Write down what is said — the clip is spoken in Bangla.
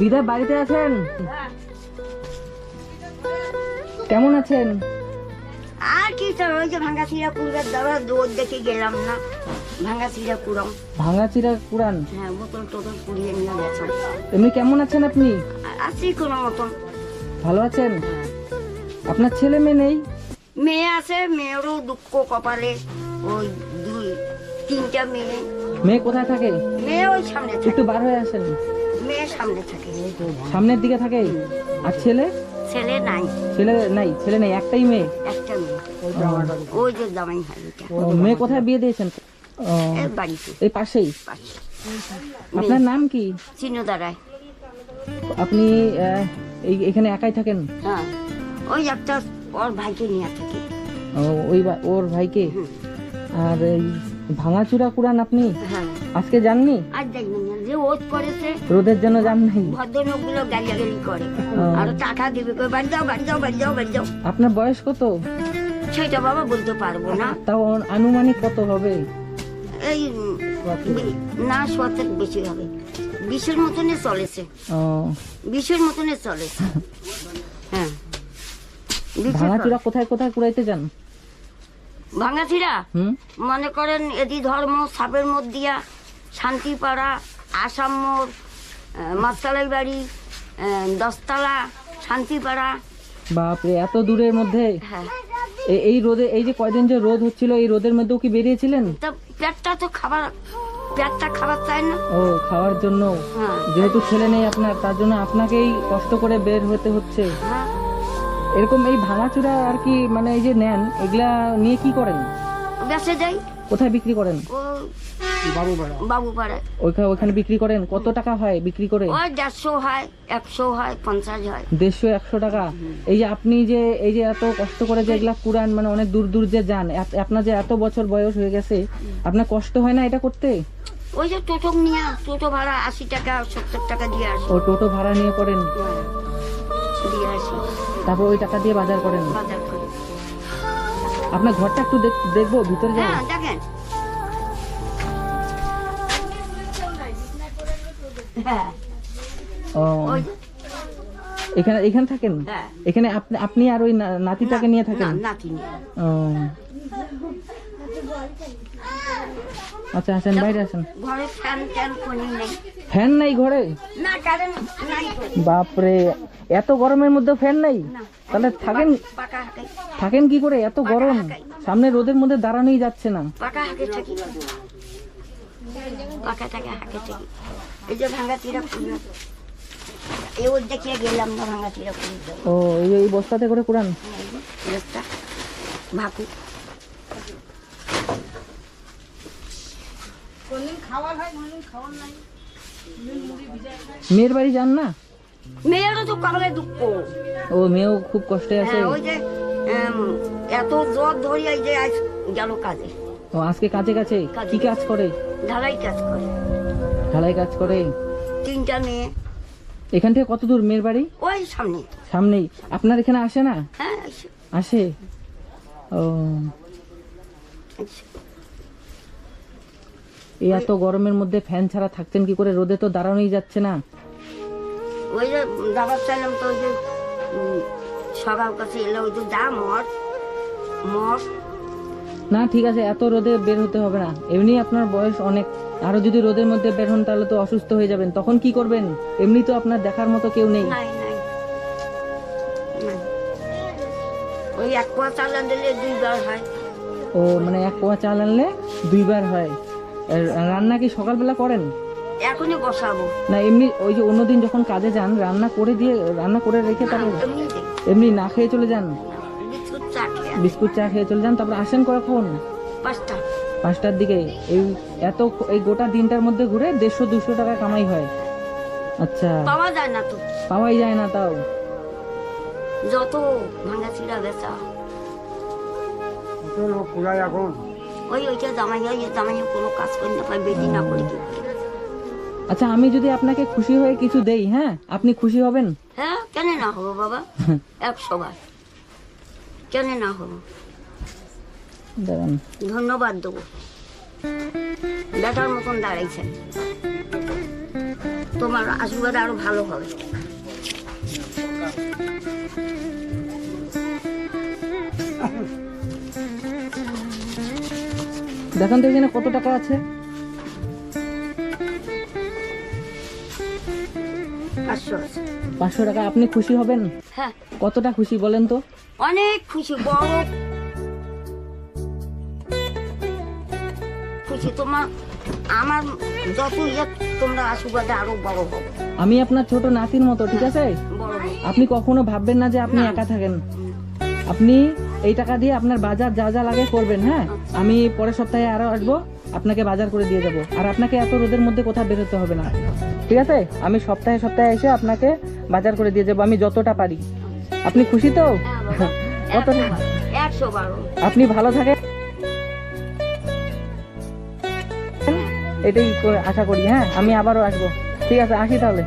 দিদা বাড়িতে আছেন? কেমন আছেন? আর কি ওই যে ভাঙ্গা চিরা কুড়ার দাবা দৌড় দেখে গেলাম না। ভাঙ্গা চিরা কুড়াম ভাঙাচিরা পুরান হ্যাঁ বোতল টোতল কুড়িয়ে নিয়ে গেছেন এমনি কেমন আছেন আপনি? আছি কোনো মতন। ভালো আছেন? আপনার ছেলে মেয়ে নেই? মেয়ে আছে মেয়েরও দুঃখ কপালে। ওই দুই তিনটা মেয়ে। মেয়ে কোথায় থাকে? মেয়ে ওই সামনে একটু বার হয়ে আসেন। মেয়ে সামনে থাকে। সামনের দিকে থাকে? আর ছেলে? ছেলে নাই। ছেলে নাই ছেলে নেই একটাই মেয়ে? একটা মেয়ে। ওই যে জামাই ও, মেয়ে কোথায় বিয়ে দিয়েছেন? এই পাশেই? আপনার নাম কি? চিনো দাঁড়ায় আপনি এই এখানে একাই থাকেন? হ্যাঁ। ওই একটা ওর ভাইকে নিয়ে থাকে। ওই ওর ভাইকে? আর ভাঙাচুরা কুরান আপনি? হ্যাঁ। আজকে যাননি? আর দেখবেন যে ওত করেছে রোদের জন্য যান নাই? ভদ্রলোকগুলো গালিয়াগালি করে আর টাকা দিবে কই বাড়ি যাও বাড়ি যাও বাড়ি যাও বাড়ি যাও। আপনার বয়স কত? সেটা বাবা বলতে পারব না। তাও আনুমানিক কত হবে? এই না শতেক বেশি হবে। বিশের মতনে চলেছে। ও, বিশের মতনে চলেছে হ্যাঁ। বিশের ভাঙাচুরা কোথায় কোথায় কুড়াইতে যান? ভাঙাছিরা হুম? মনে করেন এদি ধর্ম সাপের মধ্যিয়া শান্তিপাড়া আসাম মোড় মাতকালাই বাড়ি দশতলা শান্তিপাড়া। বাপরে এত দূরের মধ্যে? হ্যাঁ। এই রোদে এই যে কয়দিন যে রোদ হচ্ছিল এই রোদের মধ্যেও কি বেরিয়েছিলেন? তা পেটটা তো খাবার পেটটা খাবার চায় না। ও খাওয়ার জন্য? হ্যাঁ। যেহেতু ছেলে নেই আপনার তার জন্য আপনাকেই কষ্ট করে বের হতে হচ্ছে। হ্যাঁ। এরকম এই ভাঙাচুরা আর কি মানে এই যে নেন এগুলা নিয়ে কি করেন? বেসে দেয় কোথায় বিক্রি করেন? ওইখানে ওইখানে বিক্রি করেন? কত টাকা হয় বিক্রি করে? ওই দেড়শো হয় একশো হয় পঞ্চাশ হয়। দেড়শো একশো টাকা? এই যে আপনি যে এই যে এত কষ্ট করে যে এগুলা মানে অনেক দূর দূর যে যান আপনার যে এত বছর বয়স হয়ে গেছে আপনার কষ্ট হয় না এটা করতে? ওই যে টোটো নিয়ে টোটো ভাড়া আশি টাকা সত্তর টাকা দিয়ে আসি। ও টোটো ভাড়া নিয়ে করেন? হ্যাঁ, দিয়ে আসি। তারপর ওই টাকা দিয়ে বাজার করেন? বাজার আপনার ঘরটা একটু দেখ- দেখব ভিতরে যাব ও। এখানে এখানে থাকেন? হ্যাঁ। এখানে আপনি আপনি আর ওই নাতিটাকে নিয়ে থাকেন? নাতি ও। আচ্ছা আসেন বাইরে আসেন। ফ্যান নেই। ঘরে? বাপরে এত গরমের মধ্যে ফ্যান নাই? তাহলে থাকেন থাকেন কি করে? এত গরম। সামনে রোদের মধ্যে দাঁড়ানোই যাচ্ছে না। পাকা হাঁকে থাকি পাকা টাকা হাঁকে থাকি এই যে ভাঙা চিরা পুরি এই ওর দেখিয়ে গেলাম না ভাঙা চিরা পুরি ও এই এই বস্তাতে করে কোরআন রাস্তা ভাকু। মেয়ের বাড়ি যান না? মেয়েরও তো কপালে দুঃখ। ও মেয়েও খুব কষ্টে আছে। হ্যাঁ ওই যে এত জ্বর ধরি এই যে আজ গেল কাজে। ও আজকে কাজে কাছে কি কাজ করে? ঢালাই কাজ করে। ঢালাই কাজ করে। তিনটা মেয়ে। এখান থেকে কত দূর মেয়ের বাড়ি? ওই সামনে। সামনেই। আপনার এখানে আসে না? হ্যাঁ আসে। ও। এই এত গরমের মধ্যে ফ্যান ছাড়া থাকতেন কি করে? রোদে তো দাঁড়ানোই যাচ্ছে না। ওই যে দাবার চাইলাম তো ওই যে সবার কাছে এলো ওই যে যা মর মর না ঠিক আছে এত রোদে বের হতে হবে না। এমনি আপনার বয়স অনেক। আরও যদি রোদের মধ্যে বের হন তাহলে তো অসুস্থ হয়ে যাবেন। তখন কি করবেন? এমনি তো আপনার দেখার মতো কেউ নেই। নাই নাই। নাই। ওই এক পোয়া চালা দিলে দুইবার হয়। ও মানে এক পোয়া চাল আনলে দুইবার হয়। রান্না কি সকালবেলা করেন? এখনই বসাবো। না এমনি ওই যে অন্যদিন যখন কাজে যান রান্না করে দিয়ে রান্না করে রেখে তারপর এমনি না খেয়ে চলে যান? বিস্কুট চা খেয়ে। চলে যান তারপর আসেন কখন? পাঁচটা পাঁচটার দিকে। এই এত এই গোটা দিনটার মধ্যে ঘুরে দেড়শো দুশো টাকা কামাই হয়। আচ্ছা। পাওয়া যায় না তো। পাওয়াই যায় না তাও। যত ভাঙা ছিঁড়া বেচা। ওই ওইটা জামাই হয় জামাই কোনো কাজ করে না পায় বেদি না করে কি আচ্ছা আমি যদি আপনাকে খুশি হয়ে কিছু দেই হ্যাঁ? আপনি খুশি হবেন? হ্যাঁ কেন না হব বাবা? একশো বার কেন না হব? দাঁড়ান। ধন্যবাদ দেবো। বেটার মতন দাঁড়াইছেন। তোমার আশীর্বাদ আরও ভালো হবে। দেখেন তো এখানে কত টাকা আছে। পাঁচশো আছে। পাঁচশো টাকা আপনি খুশি হবেন? হ্যাঁ। কতটা খুশি বলেন তো? অনেক খুশি বড় তোমার আমার যত ইয়ে তোমরা আশীর্বাদে আরও বড় হবে আমি আপনার ছোট নাতির মতো ঠিক আছে? আপনি কখনো ভাববেন না যে আপনি একা থাকেন। আপনি এই টাকা দিয়ে আপনার বাজার যা যা লাগে করবেন হ্যাঁ? আমি পরের সপ্তাহে আরও আসব আপনাকে বাজার করে দিয়ে যাব। আর আপনাকে এত রোদের মধ্যে কোথাও বেরোতে হবে না। ঠিক আছে? আমি সপ্তাহে সপ্তাহে এসে আপনাকে বাজার করে দিয়ে যাব আমি যতটা পারি। আপনি খুশি তো? হ্যাঁ আপনি ভালো থাকেন। এটাই আশা করি হ্যাঁ? আমি আবারও আসব। ঠিক আছে আসি তাহলে।